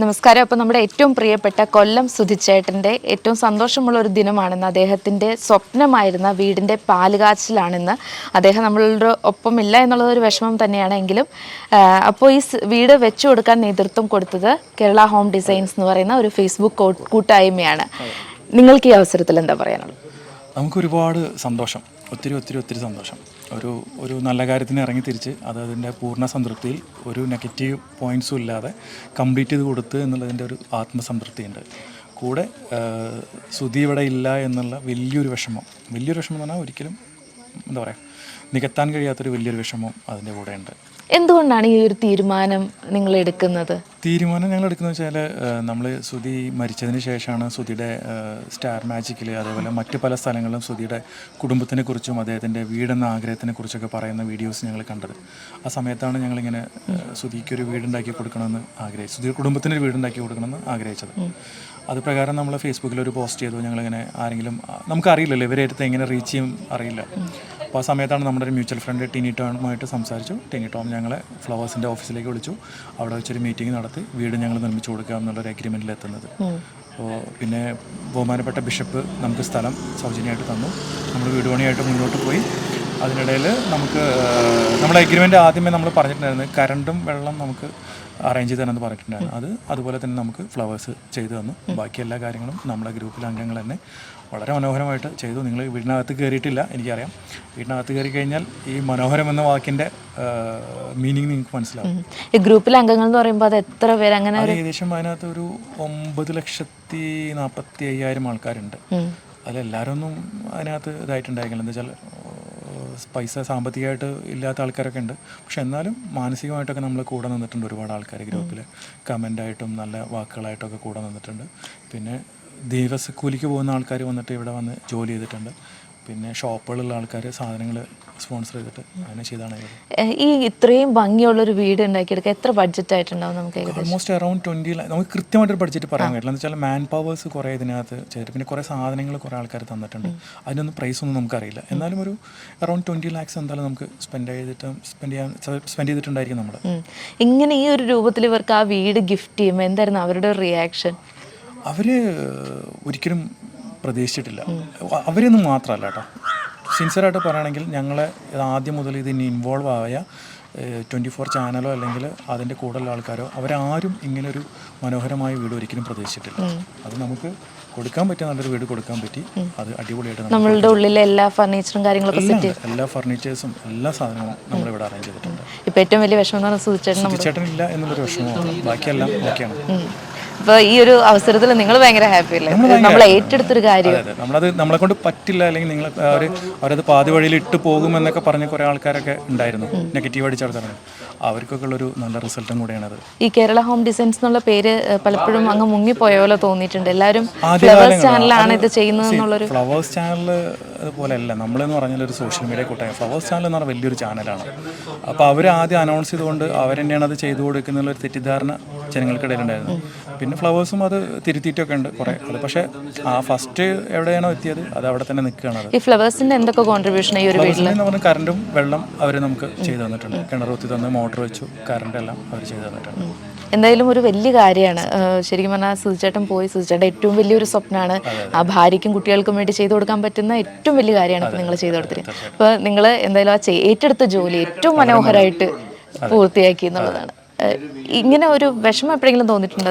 നമസ്കാരം. അപ്പോൾ നമ്മുടെ ഏറ്റവും പ്രിയപ്പെട്ട കൊല്ലം സുധിച്ചേട്ടന്റെ ഏറ്റവും സന്തോഷമുള്ള ഒരു ദിനമാണെന്ന്. അദ്ദേഹത്തിന്റെ സ്വപ്നമായിരുന്ന വീടിന്റെ പാലുകാച്ചിലാണെന്ന്. അദ്ദേഹം നമ്മളുടെ ഒപ്പമില്ല എന്നുള്ളത് ഒരു വിഷമം തന്നെയാണെങ്കിലും അപ്പോൾ ഈ വീട് വെച്ചു കൊടുക്കാൻ നേതൃത്വം കൊടുത്തത് കേരള ഹോം ഡിസൈൻസ് എന്ന് പറയുന്ന ഒരു ഫേസ്ബുക്ക് കൂട്ടായ്മയാണ്. നിങ്ങൾക്ക് ഈ അവസരത്തിൽ എന്താ പറയാനുള്ളത്? നമുക്ക് ഒരുപാട് സന്തോഷം. ഒത്തിരി ഒത്തിരി ഒത്തിരി സന്തോഷം. ഒരു ഒരു നല്ല കാര്യത്തിന് ഇറങ്ങി തിരിച്ച് അത് അതിന്റെ പൂർണ സംതൃപ്തിയിൽ ഒരു നെഗറ്റീവ് പോയിന്റ്സും ഇല്ലാതെ കംപ്ലീറ്റ് ചെയ്ത് കൊടുത്ത് എന്നുള്ളതിന്റെ ഒരു ആത്മസംതൃപ്തിയുണ്ട്. കൂടെ സുധി ഇവിടെ ഇല്ല എന്നുള്ള വലിയൊരു വിഷമം. വലിയൊരു വിഷമം എന്ന് പറഞ്ഞാൽ ഒരിക്കലും എന്താ പറയുക നികത്താൻ കഴിയാത്തൊരു വലിയൊരു വിഷമം അതിന്റെ ഉണ്ട് എന്തുകൊണ്ടാണ് ഈ ഒരു തീരുമാനം നിങ്ങൾ എടുക്കുന്നത്? തീരുമാനം ഞങ്ങൾ എടുക്കുന്നത് വെച്ചാൽ നമ്മൾ സുധി മരിച്ചതിന് ശേഷമാണ് സുധിയുടെ സ്റ്റാർ മാജിക്കിൽ അതേപോലെ മറ്റ് പല സ്ഥലങ്ങളിലും സുധിയുടെ കുടുംബത്തിനെ കുറിച്ചും അദ്ദേഹത്തിന്റെ വീടെന്ന ആഗ്രഹത്തിനെ കുറിച്ചൊക്കെ പറയുന്ന വീഡിയോസ് ഞങ്ങൾ കണ്ടത്. ആ സമയത്താണ് ഞങ്ങളിങ്ങനെ ഏഹ്, സുധിക്ക് ഒരു വീടുണ്ടാക്കി കൊടുക്കണമെന്ന് ആഗ്രഹിച്ചു സുധിയുടെ കുടുംബത്തിന് ഒരു വീടുണ്ടാക്കി കൊടുക്കണമെന്ന് ആഗ്രഹിച്ചത്. അത് പ്രകാരം നമ്മൾ ഫേസ്ബുക്കിൽ ഒരു പോസ്റ്റ് ചെയ്തു ഞങ്ങളിങ്ങനെ ആരെങ്കിലും നമുക്കറിയില്ലല്ലോ ഇവരെ അടുത്ത് എങ്ങനെ റീച്ച് ചെയ്യും അറിയില്ല. അപ്പോൾ ആ സമയത്താണ് നമ്മുടെ ഒരു മ്യൂച്വൽ ഫ്രണ്ട് ടിനി ടോമുമായിട്ട് സംസാരിച്ചു. ടിനി ടോം ഞങ്ങളെ ഫ്ലവേഴ്സിന്റെ ഓഫീസിലേക്ക് വിളിച്ചു. അവിടെ വെച്ചൊരു മീറ്റിംഗ് നടത്തി. വീട് ഞങ്ങൾ നിർമ്മിച്ചു കൊടുക്കുക എന്നുള്ളൊരു അഗ്രിമെന്റിൽ എത്തുന്നത്. അപ്പോൾ പിന്നെ ബഹുമാനപ്പെട്ട ബിഷപ്പ് നമുക്ക് സ്ഥലം സൗജന്യമായിട്ട് തന്നു. നമ്മൾ വീട് പണിയായിട്ട് മുന്നോട്ട് പോയി. അതിനിടയിൽ നമുക്ക് നമ്മുടെ അഗ്രിമെന്റ് ആദ്യമേ നമ്മൾ പറഞ്ഞിട്ടുണ്ടായിരുന്നു. കറണ്ടും വെള്ളം നമുക്ക് അറേഞ്ച് ചെയ്ത് തരാമെന്ന് പറഞ്ഞിട്ടുണ്ടായിരുന്നു. അത് അതുപോലെ തന്നെ നമുക്ക് ഫ്ലവേഴ്സ് ചെയ്തു തന്നു. ബാക്കി എല്ലാ കാര്യങ്ങളും നമ്മുടെ ഗ്രൂപ്പിലെ അംഗങ്ങൾ തന്നെ വളരെ മനോഹരമായിട്ട് ചെയ്തു. നിങ്ങൾ വീടിനകത്ത് കയറിയിട്ടില്ല എനിക്കറിയാം. വീടിനകത്ത് കയറി കഴിഞ്ഞാൽ ഈ മനോഹരം എന്ന വാക്കിന്റെ മീനിങ് നിങ്ങൾക്ക് മനസ്സിലാവും. ഈ ഗ്രൂപ്പിലെ അംഗങ്ങൾ എന്ന് പറയുമ്പോൾ അത് എത്ര പേര്? അങ്ങനെ ഏകദേശം അതിനകത്ത് ഒരു ഒമ്പത് ലക്ഷത്തി നാൽപ്പത്തി അയ്യായിരം ആൾക്കാരുണ്ട്. അതിലെല്ലാവരും ഒന്നും അതിനകത്ത് ഇതായിട്ടുണ്ടായിരിക്കില്ല എന്താ വെച്ചാൽ പൈസ സാമ്പത്തികമായിട്ട് ഇല്ലാത്ത ആൾക്കാരൊക്കെ ഉണ്ട്. പക്ഷെ എന്നാലും മാനസികമായിട്ടൊക്കെ നമ്മൾ കൂടെ നിന്നിട്ടുണ്ട് ഒരുപാട് ആൾക്കാർ ഗ്രൂപ്പിൽ കമന്റായിട്ടും നല്ല വാക്കുകളായിട്ടൊക്കെ കൂടെ നിന്നിട്ടുണ്ട്. പിന്നെ ദിവസക്കൂലിക്ക് പോകുന്ന ആൾക്കാർ വന്നിട്ട് ഇവിടെ വന്ന് ജോലി ചെയ്തിട്ടുണ്ട്. പിന്നെ ഷോപ്പുകളിലുള്ള ആൾക്കാർ സാധനങ്ങൾ സ്പോൺസർ ചെയ്തിട്ട് അങ്ങനെ ചെയ്താണ് ഈ ഇത്രയും ഭംഗിയുള്ള ഒരു വീട് ഉണ്ടാക്കിയെടുക്കാൻ എത്ര ബഡ്ജറ്റ് ആയിട്ടുണ്ടാവും നമുക്ക് ഓൾമോസ്റ്റ് അറൌണ്ട് ട്വന്റി നമുക്ക് കൃത്യമായിട്ട് ഒരു ബഡ്ജറ്റ് പറയാൻ പറ്റില്ല എന്ന് വെച്ചാൽ മാൻ പവേഴ്സ് കുറേ ഇതിനകത്ത് ചെയ്തിട്ട് പിന്നെ കുറേ സാധനങ്ങൾ കുറേ ആൾക്കാർ തന്നിട്ടുണ്ട്. അതിനൊന്നും പ്രൈസ് ഒന്നും നമുക്കറിയില്ല. എന്നാലും ഒരു അറൌണ്ട് ട്വന്റി ലാക്സ് എന്തായാലും നമുക്ക് സ്പെൻഡ് ചെയ്തിട്ട് സ്പെൻഡ് ചെയ്യാൻ സ്പെൻഡ് ചെയ്തിട്ടുണ്ടായിരിക്കും നമ്മൾ. ഇങ്ങനെ ഈ ഒരു രൂപത്തിൽ ഇവർക്ക് ആ വീട് ഗിഫ്റ്റ് ചെയ്യുമ്പോൾ എന്തായിരുന്നു അവരുടെ റിയാക്ഷൻ അവർ ഒരിക്കലും പ്രതീക്ഷിച്ചിട്ടില്ല. അവരൊന്നും മാത്രമല്ല കേട്ടോ. സിൻസിയറായിട്ട് പറയുകയാണെങ്കിൽ ഞങ്ങളെ ആദ്യം മുതൽ ഇതിന് ഇൻവോൾവ് ആയ ട്വന്റി ഫോർ ചാനലോ അല്ലെങ്കിൽ അതിന്റെ കൂടുതലുള്ള ആൾക്കാരോ അവരാരും ഇങ്ങനൊരു മനോഹരമായ വീട് ഒരിക്കലും പ്രതീക്ഷിച്ചിട്ടില്ല. അത് നമുക്ക് കൊടുക്കാൻ പറ്റിയ നല്ലൊരു വീട് കൊടുക്കാൻ പറ്റി. അത് അടിപൊളിയായിട്ട് നമ്മളുടെ ഉള്ളിലെ എല്ലാ ഫർണിച്ചറും കാര്യങ്ങളൊക്കെ എല്ലാം ഉണ്ട്. എല്ലാ ഫർണിച്ചേഴ്സും എല്ലാ സാധനങ്ങളും നമ്മൾ ഇവിടെ അറേഞ്ച് ചെയ്തിട്ടുണ്ട്. ഇപ്പൊ ഏറ്റവും വലിയ വിഷമം എന്ന് പറഞ്ഞാൽ നമ്മൾ ചേട്ടനില്ല എന്നുള്ളൊരു വിഷമമാണ് ബാക്കിയെല്ലാം ഓക്കെയാണ്. ഇപ്പൊ ഈ ഒരു അവസരത്തിൽ നിങ്ങൾ ഭയങ്കര ഹാപ്പി അല്ലേ? നമ്മൾ ഏറ്റെടുത്തൊരു കാര്യം. നമ്മളത് നമ്മളെ കൊണ്ട് പറ്റില്ല അല്ലെങ്കിൽ നിങ്ങൾ അവർ അവരത് പാതി വഴിയിൽ ഇട്ട് പോകുമെന്നൊക്കെ പറഞ്ഞ കുറെ ആൾക്കാരൊക്കെ ഉണ്ടായിരുന്നു. നെഗറ്റീവ് അടിച്ച ആൾക്കാരാണ് അവർക്കൊക്കെ ഉള്ളൊരു നല്ല റിസൾട്ടും കൂടെയാണത് ഈ കേരള ഹോം ഡിസൈൻസ് എന്നുള്ള പേര് പലപ്പോഴും അങ്ങ് പോയ പോലെ തോന്നിയിട്ടുണ്ട്. എല്ലാവരും ഫ്ലവേഴ്സ് ചാനലാണ് ഇത് ചെയ്യുന്നത് എന്നുള്ളൊരു ഫ്ലവേഴ്സ് ചാനൽ അതുപോലെ അല്ല നമ്മളെന്ന് പറഞ്ഞാൽ ഒരു സോഷ്യൽ മീഡിയ കൂട്ടായ്മ. ഫ്ലവേഴ്സ് ചാനൽ എന്ന് പറഞ്ഞാൽ വലിയൊരു ചാനലാണ് അപ്പോൾ അവർ ആദ്യം അനൗൺസ് ചെയ്തുകൊണ്ട് അവരെന്നെയാണ് അത് ചെയ്തു കൊടുക്കുന്ന ഒരു തെറ്റിദ്ധാരണ ജനങ്ങൾക്കിടയിൽ ഉണ്ടായിരുന്നു പിന്നെ ഫ്ലവേഴ്സും അത് തിരുത്തിയിട്ടൊക്കെ ഉണ്ട് കുറേ അത്. പക്ഷേ ആ ഫസ്റ്റ് എവിടെയാണോ എത്തിയത് അത് അവിടെ തന്നെ നിൽക്കുകയാണ് ഈ ഫ്ലവേഴ്സിന്റെ എന്തൊക്കെ കോൺട്രിബ്യൂഷൻ ഈ ഒരു വീട്ടിൽ എന്ന് പറഞ്ഞാൽ കറണ്ടും വെള്ളം അവർ നമുക്ക് ചെയ്തു തന്നിട്ടുണ്ട്. കിണർ കുത്തി തന്ന് മോട്ടർ വെച്ചു കറണ്ട് എല്ലാം അവർ ചെയ്തു തന്നിട്ടുണ്ട്. എന്തായാലും ഒരു വലിയ കാര്യമാണ്. ശരിക്കും പറഞ്ഞാൽ സുധിച്ചേട്ടൻ പോയി. സുധിച്ചേട്ടൻ ഏറ്റവും വലിയൊരു സ്വപ്നമാണ് ആ ഭാര്യയ്ക്കും കുട്ടികൾക്കും വേണ്ടി ചെയ്തു കൊടുക്കാൻ പറ്റുന്ന ഏറ്റവും വലിയ കാര്യമാണ് ഇപ്പം നിങ്ങൾ ചെയ്തു കൊടുത്തത് അപ്പോൾ നിങ്ങൾ എന്തായാലും ആ ഏറ്റെടുത്ത ജോലി ഏറ്റവും മനോഹരമായിട്ട് പൂർത്തിയാക്കി എന്നുള്ളതാണ്. ഇങ്ങനെ ഒരു വിഷമം എപ്പോഴെങ്കിലും തോന്നിയിട്ടുണ്ടോ?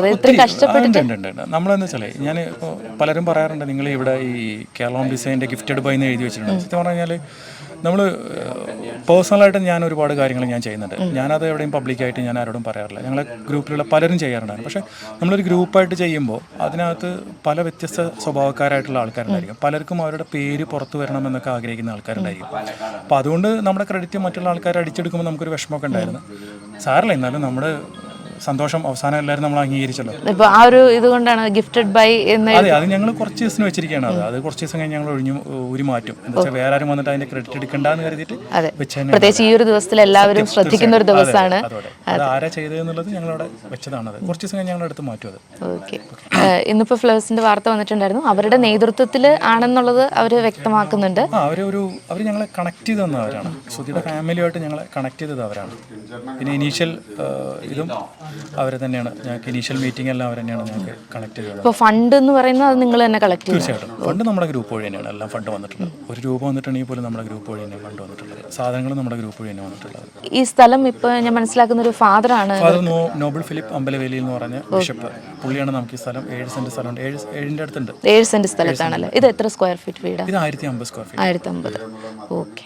ഉണ്ട് നമ്മളെന്ന് വെച്ചാൽ ഞാൻ ഇപ്പോൾ പലരും പറയാറുണ്ട് നിങ്ങൾ ഇവിടെ ഈ കേരളം ഡിസൈന്റെ ഗിഫ്റ്റഡ് ബൈ എന്ന് എഴുതി വെച്ചിട്ടുണ്ട്. സത്യം പറഞ്ഞു കഴിഞ്ഞാൽ നമ്മൾ പേഴ്സണലായിട്ട് ഞാൻ ഒരുപാട് കാര്യങ്ങൾ ഞാൻ ചെയ്യുന്നുണ്ട്. ഞാനത് എവിടെയും പബ്ലിക്കായിട്ട് ഞാൻ ആരോടും പറയാറില്ല. ഞങ്ങളെ ഗ്രൂപ്പിലുള്ള പലരും ചെയ്യാറുണ്ടായിരുന്നു. പക്ഷേ നമ്മളൊരു ഗ്രൂപ്പായിട്ട് ചെയ്യുമ്പോൾ അതിനകത്ത് പല വ്യത്യസ്ത സ്വഭാവക്കാരായിട്ടുള്ള ആൾക്കാരുണ്ടായിരിക്കും. പലർക്കും അവരുടെ പേര് പുറത്തു വരണമെന്നൊക്കെ ആഗ്രഹിക്കുന്ന ആൾക്കാരുണ്ടായിരിക്കും. അപ്പോൾ അതുകൊണ്ട് നമ്മുടെ ക്രെഡിറ്റ് മറ്റുള്ള ആൾക്കാരെ അടിച്ചെടുക്കുമ്പോൾ നമുക്കൊരു വിഷമമൊക്കെ ഉണ്ടായിരുന്നു. സാറല്ല എന്നാലും നമ്മുടെ സന്തോഷം അവസാനം എല്ലാവരും നമ്മൾ അംഗീകരിച്ചല്ലോ. ഇപ്പൊ ആ ഒരു ഇതുകൊണ്ടാണ് ഗിഫ്റ്റഡ് ബൈ എന്ന് അതെ അത് ഞങ്ങൾ കുറച്ച് ദിവസം വെച്ചിരിക്കുകയാണ് അത്. അത് കുറച്ച് ദിവസം കഴിഞ്ഞ് ഞങ്ങൾ ഒഴിഞ്ഞു ഊരി മാറ്റും. എന്താ വെച്ചാൽ വേറെ ആരും വന്നിട്ട് അതിന്റെ ക്രെഡിറ്റ് എടുക്കണ്ടെന്ന് കരുതിയിട്ട് അതെ. പ്രത്യേകിച്ച് ഈ ഒരു ദിവസത്തിൽ എല്ലാവരും ശ്രദ്ധിക്കുന്ന ഒരു ദിവസമാണ്. അത് ആരാ ചെയ്തതെന്നുള്ളത് ഞങ്ങളവിടെ വെച്ചതാണത്. കുറച്ച് ദിവസം കഴിഞ്ഞ് ഞങ്ങൾ എടുത്ത് മാറ്റും അത്. ഓക്കെ. ഇന്നിപ്പോ ഫ്ലവേഴ്സിന്റെ വാർത്ത വന്നിട്ടുണ്ടായിരുന്നു. അവരുടെ നേതൃത്വത്തിൽ ആണെന്നുള്ളത് അവർ വ്യക്തമാക്കുന്നുണ്ട്. അവർ ഒരു അവർ ഞങ്ങളെ കണക്ട് ചെയ്ത് തന്നവരാണ്. സുധിയുടെ ഫാമിലിയുമായിട്ട് ഞങ്ങളെ കണക്ട് ചെയ്തത് അവരാണ്. പിന്നെ ഇനീഷ്യൽ ഇതും അവരെ തന്നെയാണ്. ഞങ്ങൾക്ക് ഇനീഷ്യൽ മീറ്റിംഗ് എല്ലാം അവർ തന്നെയാണ് ഞങ്ങൾക്ക് കളക്ട് ചെയ്തത് ഇപ്പോൾ ഫണ്ട് എന്ന് പറയുന്നത് അത് നിങ്ങൾ തന്നെ കളക്ട് ചെയ്യും തീർച്ചയായിട്ടും. ഫണ്ട് നമ്മുടെ ഗ്രൂപ്പ് വഴി തന്നെയാണ്. എല്ലാം ഫണ്ട് വന്നിട്ടുള്ളത്. ഒരു രൂപ വന്നിട്ടുണ്ടെങ്കിൽ പോലും നമ്മുടെ ഗ്രൂപ്പ് വഴി തന്നെ ഫണ്ട് വന്നിട്ടുള്ളത്. സാധനങ്ങൾ നമ്മുടെ ഗ്രൂപ്പ് വഴി തന്നെ വന്നിട്ടുള്ളത്. ഈ സ്ഥലം ഇപ്പോൾ ഞാൻ മനസ്സിലാക്കുന്ന ഒരു ഫാദറാണ് ഫാദർ ആണ് നോബിൾ ഫിലിപ്പ് അമ്പലവേലി എന്ന് പറഞ്ഞ ബിഷപ്പ് പുള്ളിയാണ് നമുക്ക് ഈ സ്ഥലം. ഏഴ് സെന്റ് സ്ഥലമുണ്ട്. ഏഴ് ഏഴിന്റെ അടുത്തുണ്ട്. ഏഴ് സെന്റ് സ്ഥലത്താണല്ലോ? ഇത് എത്ര സ്ക്വയർ ഫീറ്റ് വീടാ? ഇത് ആയിരത്തി അമ്പത് സ്ക്വയർ ഫീറ്റ് ആയിരത്തി അമ്പത് ഓക്കെ.